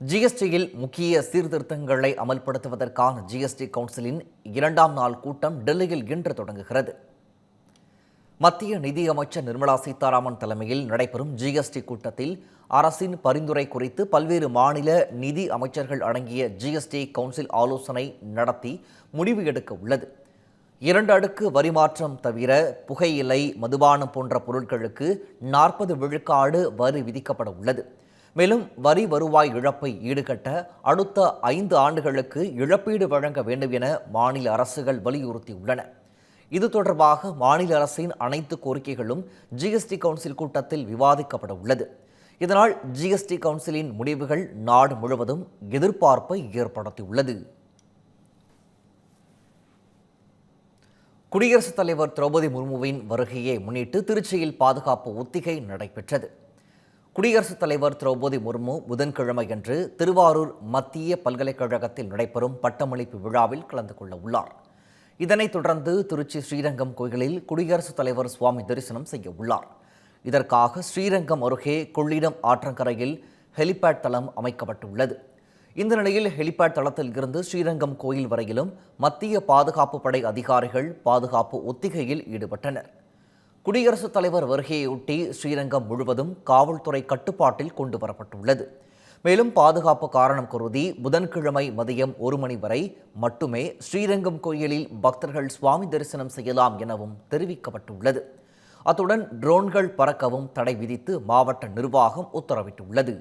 ஜிஎஸ்டியில் முக்கிய சீர்திருத்தங்களை அமல்படுத்துவதற்கான ஜிஎஸ்டி கவுன்சிலின் இரண்டாம் நாள் கூட்டம் டெல்லியில் இன்று தொடங்குகிறது. மத்திய நிதியமைச்சர் நிர்மலா சீதாராமன் தலைமையில் நடைபெறும் ஜிஎஸ்டி கூட்டத்தில் அரசின் பரிந்துரை குறித்து பல்வேறு மாநில நிதி அமைச்சர்கள் அடங்கிய ஜிஎஸ்டி கவுன்சில் ஆலோசனை நடத்தி முடிவு எடுக்க உள்ளது. இரண்டு அடுக்கு வரி மாற்றம் தவிர புகையிலை மதுபானம் போன்ற பொருட்களுக்கு நாற்பது விழுக்காடு வரி விதிக்கப்பட உள்ளது. மேலும் வரி வருவாய் இழப்பை ஈடுகட்ட அடுத்த ஐந்து ஆண்டுகளுக்கு இழப்பீடு வழங்க வேண்டும் என மாநில அரசுகள் வலியுறுத்தியுள்ளன. இது தொடர்பாக மாநில அரசின் அனைத்து கோரிக்கைகளும் ஜிஎஸ்டி கவுன்சில் கூட்டத்தில் விவாதிக்கப்பட உள்ளது. இதனால் ஜிஎஸ்டி கவுன்சிலின் முடிவுகள் நாடு முழுவதும் எதிர்பார்ப்பை ஏற்படுத்தியுள்ளது. குடியரசுத் தலைவர் திரௌபதி முர்முவின் வருகையை முன்னிட்டு திருச்சியில் பாதுகாப்பு ஒத்திகை நடைபெற்றது. குடியரசுத் தலைவர் திரௌபதி முர்மு புதன்கிழமையன்று திருவாரூர் மத்திய பல்கலைக்கழகத்தில் நடைபெறும் பட்டமளிப்பு விழாவில் கலந்து கொள்ள உள்ளார். இதனைத் தொடர்ந்து திருச்சி ஸ்ரீரங்கம் கோயிலில் குடியரசுத் தலைவர் சுவாமி தரிசனம் செய்ய உள்ளார். இதற்காக ஸ்ரீரங்கம் அருகே கொள்ளிடம் ஆற்றங்கரையில் ஹெலிபேட் தளம் அமைக்கப்பட்டுள்ளது. இந்த நிலையில் ஹெலிபேட் தளத்தில் இருந்து ஸ்ரீரங்கம் கோயில் வரையிலும் மத்திய பாதுகாப்பு படை அதிகாரிகள் பாதுகாப்பு ஒத்திகையில் ஈடுபட்டனர். குடியரசுத் தலைவர் வருகையொட்டி ஸ்ரீரங்கம் முழுவதும் காவல்துறை கட்டுப்பாட்டில் கொண்டு வரப்பட்டுள்ளது. மேலும் பாதுகாப்பு காரணம் கருதி புதன்கிழமை மதியம் ஒரு மணி வரை மட்டுமே ஸ்ரீரங்கம் கோயிலில் பக்தர்கள் சுவாமி தரிசனம் செய்யலாம் எனவும் தெரிவிக்கப்பட்டுள்ளது. அத்துடன் ட்ரோன்கள் பறக்கவும் தடை விதித்து மாவட்ட நிர்வாகம் உத்தரவிட்டுள்ளது.